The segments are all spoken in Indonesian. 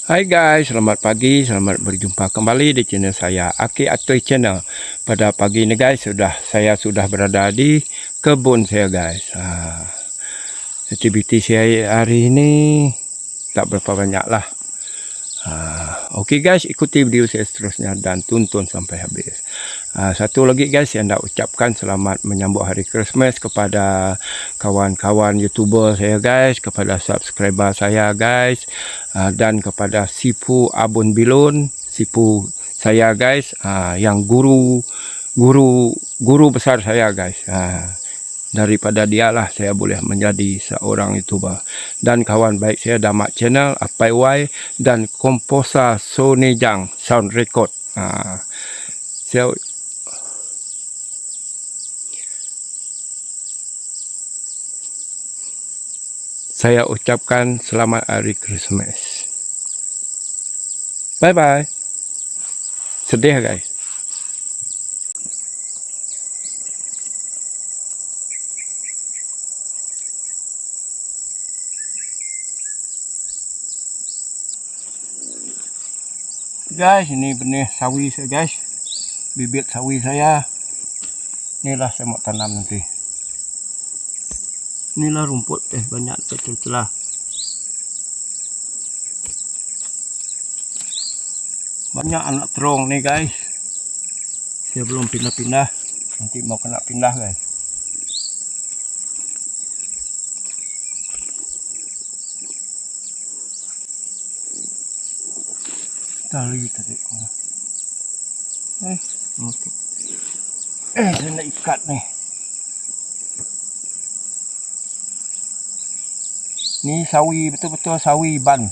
Hai guys, selamat pagi, selamat berjumpa kembali di channel saya Aki Atoy Channel. Pada pagi ini guys, sudah saya sudah berada di kebun saya guys. Ha, aktiviti saya hari ini tak berapa banyak lah. Ha, Okey guys, ikuti video saya seterusnya dan tonton sampai habis. Ha, satu lagi guys, saya nak ucapkan selamat menyambut hari Christmas kepada kawan-kawan YouTuber saya guys, kepada subscriber saya guys, ha, dan kepada Sipu Abun Bilun, Sipu saya guys, ha, yang guru guru guru besar saya guys. Ha, daripada dialah saya boleh menjadi seorang YouTuber. Dan kawan baik saya Damak Channel, Apai Y dan Komposa Sony Jang Sound Record. Ha, saya saya ucapkan selamat hari Christmas. Bye bye. Sedih guys. Guys, ini benih sawi saya guys. Bibit sawi saya. Inilah saya mau tanam nanti. Inilah rumput eh banyak celah. Banyak anak terong nih guys. Saya belum pindah-pindah. Nanti mau kena pindah guys. Tali tadi. Eh, nutup. Eh, saya nak ikat nih. Ni sawi betul-betul sawi ban.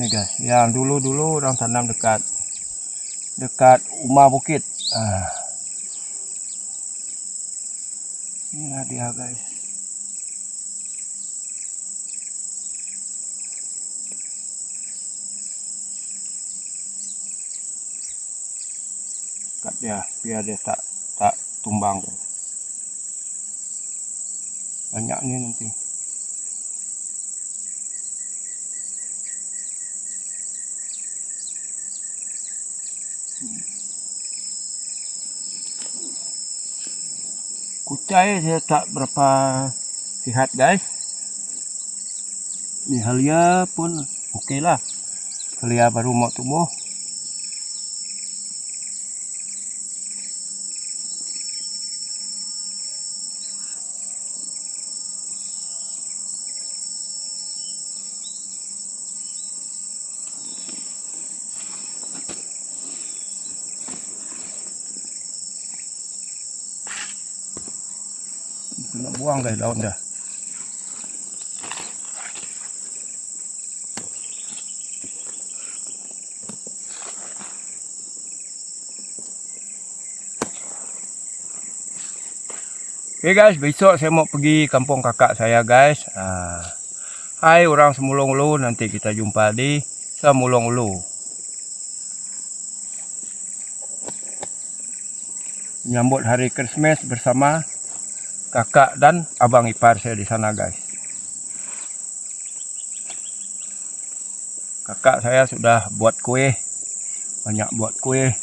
Ni guys, yang dulu-dulu orang tanam dekat dekat Umar Bukit. Ah. Inilah dia guys. Dia biar dia tak tak tumbang. Banyak ni nanti. Kucai saya tak berapa sihat guys. Ni halia pun okey lah. Halia baru mau tumbuh. Buang guys daun dah. Okay guys, besok saya mau pergi kampung kakak saya guys. Ah. Hai orang Semulung Ulu, nanti kita jumpa di Semulung Ulu. Menyambut hari Christmas bersama kakak dan abang ipar saya di sana guys. Kakak saya sudah buat kue, banyak buat kue.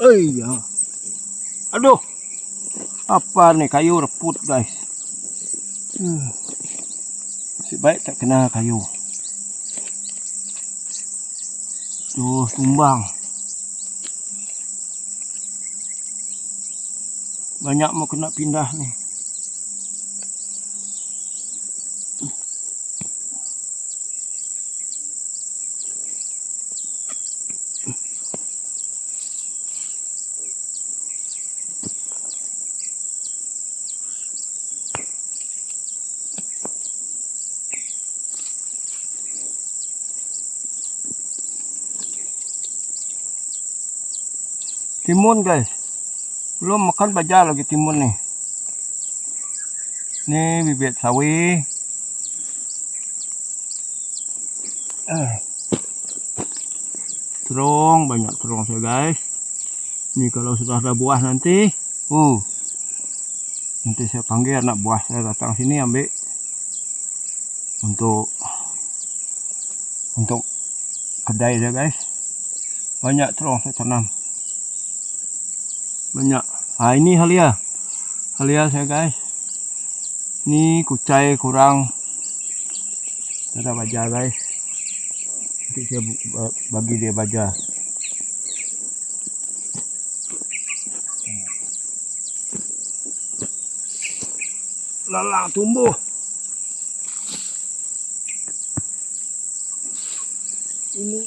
Oh, eh ya. Aduh. Apa nih kayu reput guys. Hmm. Masih baik tak kena kayu. Tuh tumbang. Banyak mau kena pindah nih. Timun guys. Belum makan baja lagi timun nih. Ini bibit sawi. Eh. Terong, banyak terong saya guys. Ini kalau sudah ada buah nanti. Uh. Nanti saya panggil anak buah saya datang sini ambil. Untuk untuk kedai saya guys. Banyak terong saya tanam banyak. Ah ini halia. Halia saya guys. Ini kucai kurang. Ada baja guys. Nanti saya bagi dia baja lalang tumbuh. Ini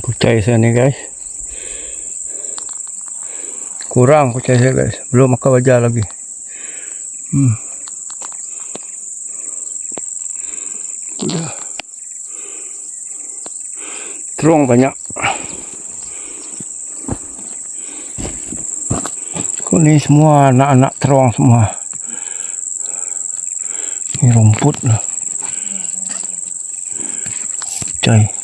kucai saya nih guys. Kurang kucai saya guys. Belum makan wajah lagi. Hmm. Udah. Terong banyak. Kok ini semua anak-anak terong semua. Ini rumput lah. Kucai.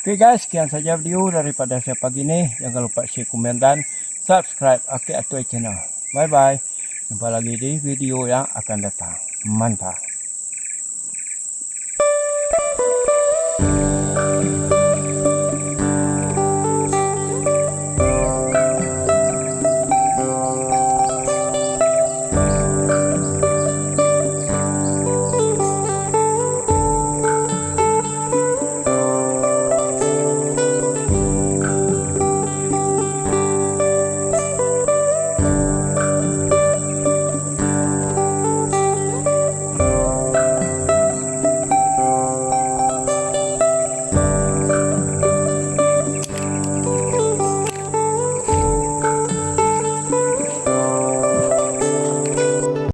Oke guys, sekian saja video daripada saya pagi ini. Jangan lupa share, komen, dan subscribe Aki Atoy Channel. Bye-bye. Jumpa lagi di video yang akan datang. Mantap.